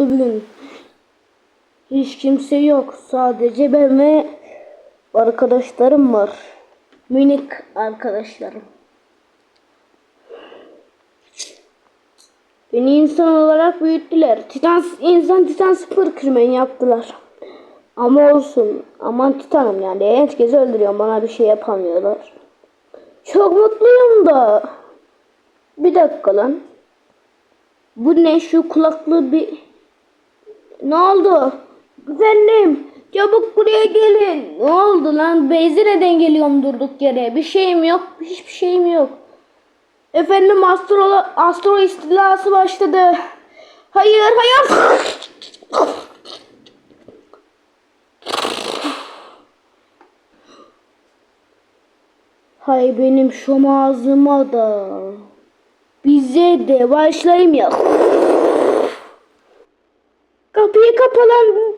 mutlu bir gün. Hiç kimse yok. Sadece ben ve arkadaşlarım var. Minik arkadaşlarım. Beni insan olarak büyüttüler. Titan, insan Titan sıfır kırmen yaptılar. Ama olsun. Aman Titan'ım yani. Herkesi öldürüyorum. Bana bir şey yapamıyorlar. Çok mutluyum da. Bir dakika lan. Bu ne şu kulaklı bir... Ne oldu? Efendim çabuk buraya gelin. Ne oldu lan? Beyzi neden geliyorum durduk yere? Bir şeyim yok. Hiçbir şeyim yok. Efendim astro, astro istilası başladı. Hayır hayır. Hay benim şom ağzıma da. Bize de başlayayım ya. Kapalan.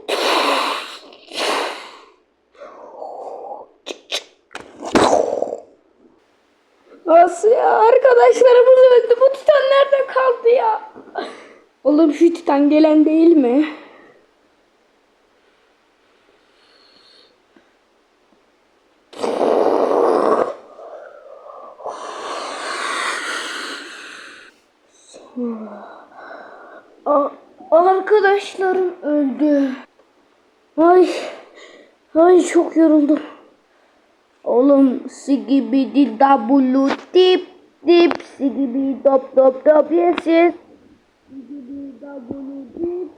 Nasıl ya? Arkadaşlarımız öldü. Bu titan nerede kaldı ya? Oğlum şu titan gelen değil mi? A- arkadaşlarım öldü. Ay, ay çok yoruldum. Oğlum sigibidi double dip dip sigibi dop dop dop yes yes. Sigibi double dip.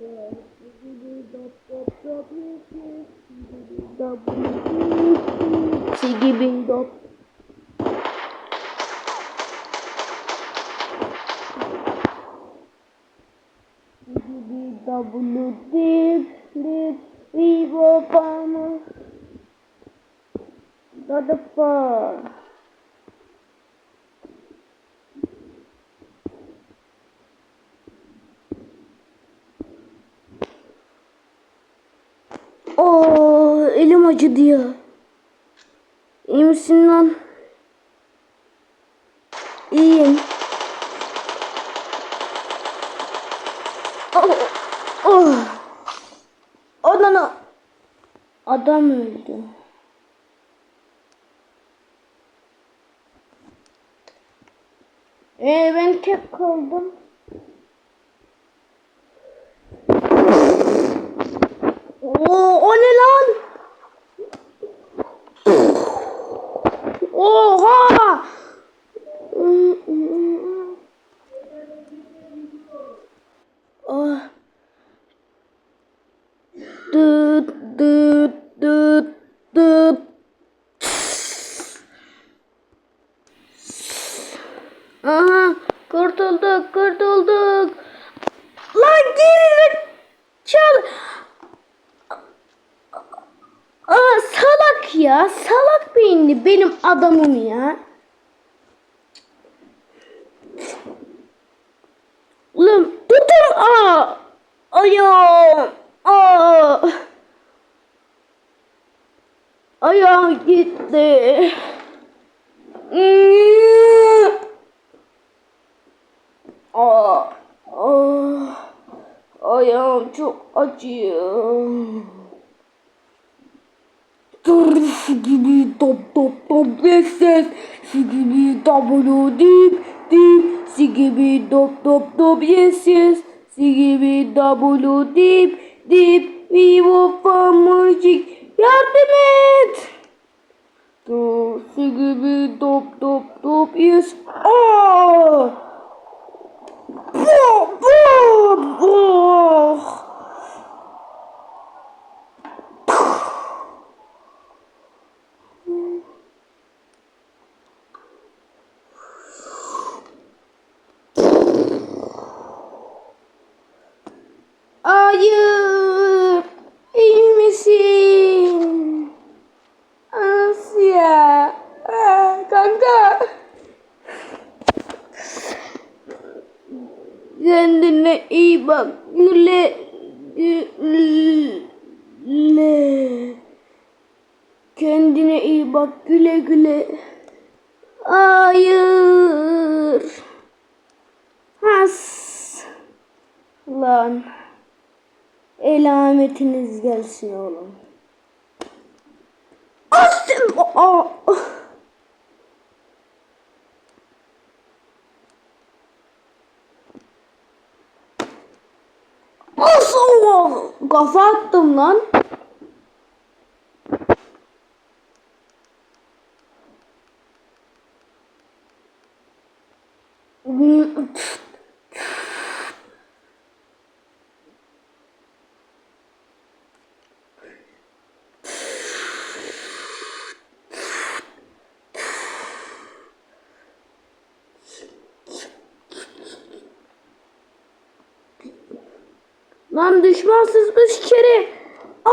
Yeah, sigibi dop dop dop yes yes. Sigibi double dip. Sigibi dop. Sigibi double dip dip. Vivo. What the fuck? Oo, elim acıdı ya. İyi misin lan? İyiyim. Oh, oh. Adana. Adam öldü. Ee, ben tek kaldım. Oo, o ne lan? Oha! Ya salak beyinli benim adamım ya. Ulan tutun aa. Ayağım. Aa. Ayağım gitti. Aa, aa, ayağım çok acıyor. Gibi top top top ses gibi double dip dip si gibi top top top yes yes si gibi double dip dip vivo pamukcik yardım et. Dur si gibi top top top yes. Aa! Oh, oh, oh. Hayır. İyi misin? Asya. Aa, kanka. Kendine iyi bak. Güle güle. Kendine iyi bak. Güle güle. Hayır. Has. Lan. Elametiniz gelsin oğlum. Astım. Aa. Nasıl? Kafa attım lan. Lan düşmansız bir kere. Aa!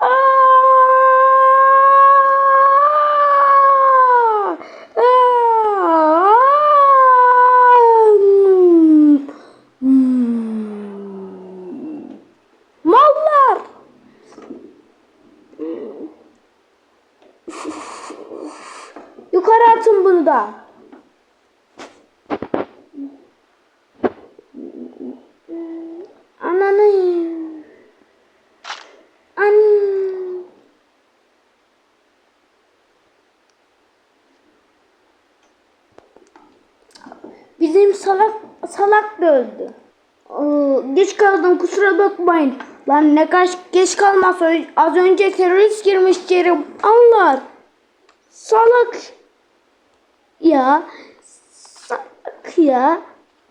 Aa! Aa! Hmm. Mallar. Yukarı atın bunu da. Ananı. An. Bizim salak salak da öldü. Oo, geç kaldım kusura bakmayın. Lan ne kaç geç kalmasa az önce terörist girmiş içeri anlar. Salak. Ya salak ya.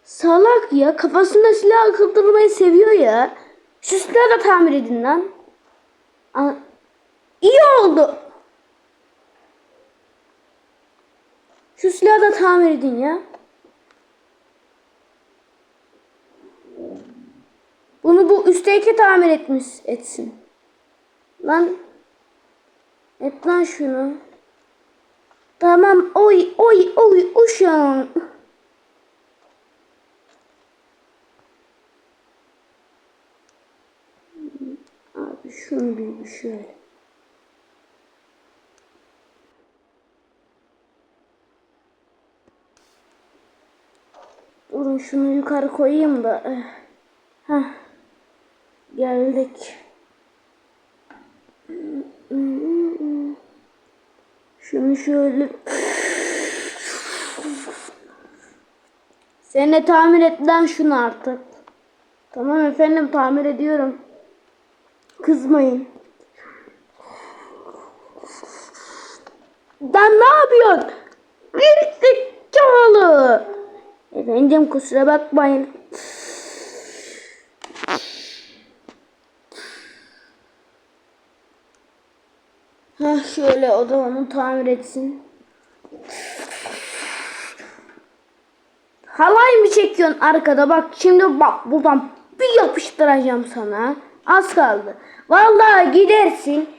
Salak ya. Kafasında silah kıldırmayı seviyor ya. Şu silahı da tamir edin lan. Aa, iyi oldu. Şu silahı da tamir edin ya. Bu üstteki tamir etmiş etsin. Lan et lan şunu. Tamam oy oy oy uşağım. Abi şunu bir, şöyle. Durun şunu yukarı koyayım da. eh. Heh. Geldik. Şunu şöyle. Sen de tamir et lan şunu artık. Tamam efendim tamir ediyorum. Kızmayın. Lan ne yapıyorsun? Bir zekalı. Efendim kusura bakmayın. Ha şöyle o da onu tamir etsin. Halay mı çekiyorsun arkada bak şimdi bak buradan bir yapıştıracağım sana. Az kaldı. Vallahi gidersin.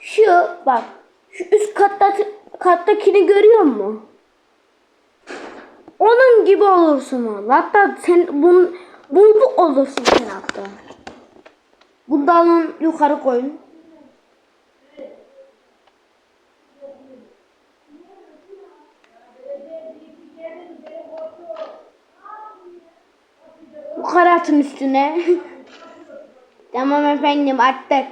Şu bak şu üst katta kattakini görüyor musun? Onun gibi olursun valla. Hatta sen bun, bunu olursun sen hatta. Bundan yukarı koyun. Yukarı atın üstüne. tamam efendim attık.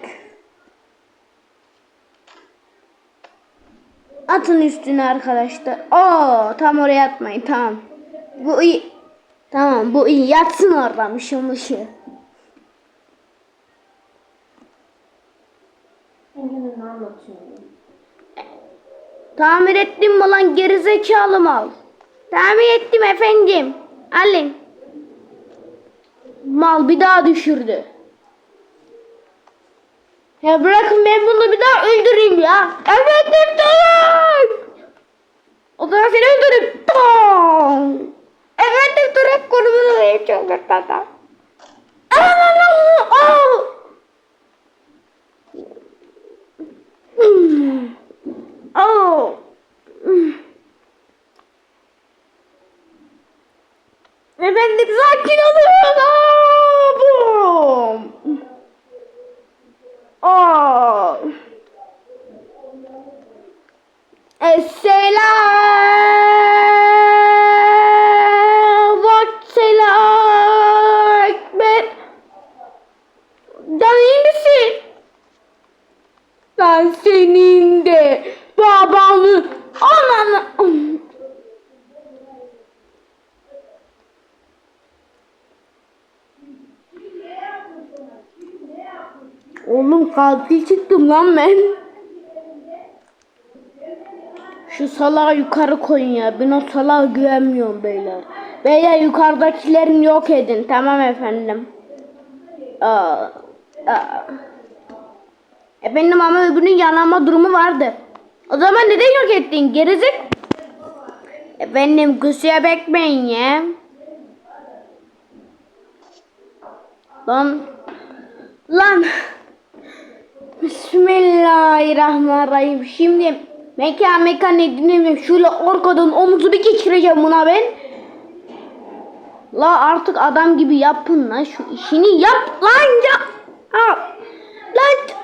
Atın üstüne arkadaşlar. Oo tam oraya atmayın tamam. Bu iyi. Tamam bu iyi yatsın orada mışıl mışıl. Tamir ettim mi lan gerizekalı mal? Tamir ettim efendim. Alın. Mal bir daha düşürdü. Ya bırakın ben bunu bir daha öldüreyim ya. Efendim durun. O zaman seni öldürürüm. Bam. Efendim durun konumunu gırtlada. Oh. Efendim sakin olun. Ben senin de babanı ananı... Oğlum katil çıktım lan ben. Şu salağı yukarı koyun ya. Ben o salağa güvenmiyorum beyler. Beyler yukarıdakilerini yok edin. Tamam efendim. Aa, aa. Efendim ama öbürünün yanama durumu vardı. O zaman neden yok ettin gerizek? Efendim kusura bakmayın ya. Lan. Lan. Bismillahirrahmanirrahim. Şimdi mekan mekan edinemiyorum. Şöyle arkadan omuzu bir geçireceğim buna ben. La artık adam gibi yapın lan şu işini yap lan ya. Ha. Lan.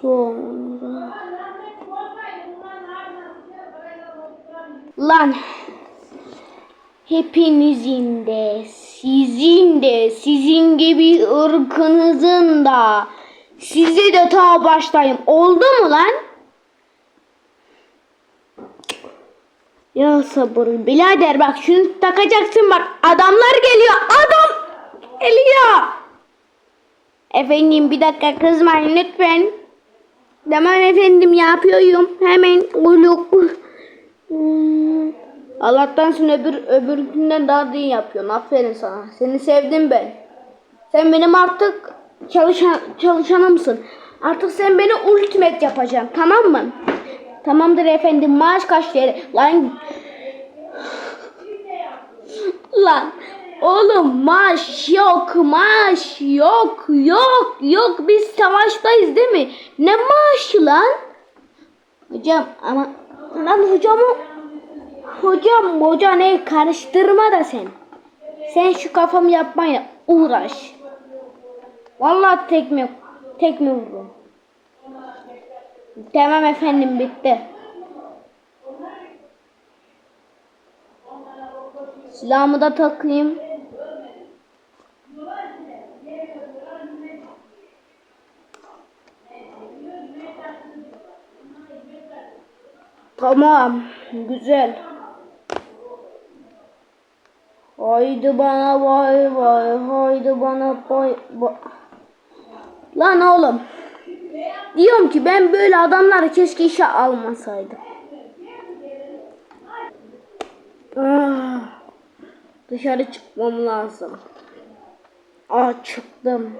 Sonra. Lan. Hepinizin de, sizin de, sizin gibi ırkınızın da, size de ta başlayayım. Oldu mu lan? Ya sabır birader bak şunu takacaksın bak adamlar geliyor adam geliyor. Efendim bir dakika kızmayın lütfen. Tamam efendim yapıyorum hemen uluk. Hmm. Allah'tan sen öbür öbürkünden daha iyi yapıyorsun. Aferin sana. Seni sevdim ben. Sen benim artık çalışan çalışanımsın. Artık sen beni ultimate yapacaksın. Tamam mı? Tamamdır efendim. Maaş kaç TL? Lan Lan oğlum maaş yok maaş yok yok yok biz savaştayız değil mi? Ne maaşı lan? Hocam ama lan hocamı hocam hoca ne karıştırma da sen. Sen şu kafamı yapmaya uğraş. Vallahi tekme tekme vururum. Tamam efendim bitti. Silahımı da takayım. Tamam. Güzel. Haydi bana vay vay. Haydi bana vay. Lan oğlum. Diyorum ki ben böyle adamları keşke işe almasaydım. Ah, dışarı çıkmam lazım. Ah çıktım.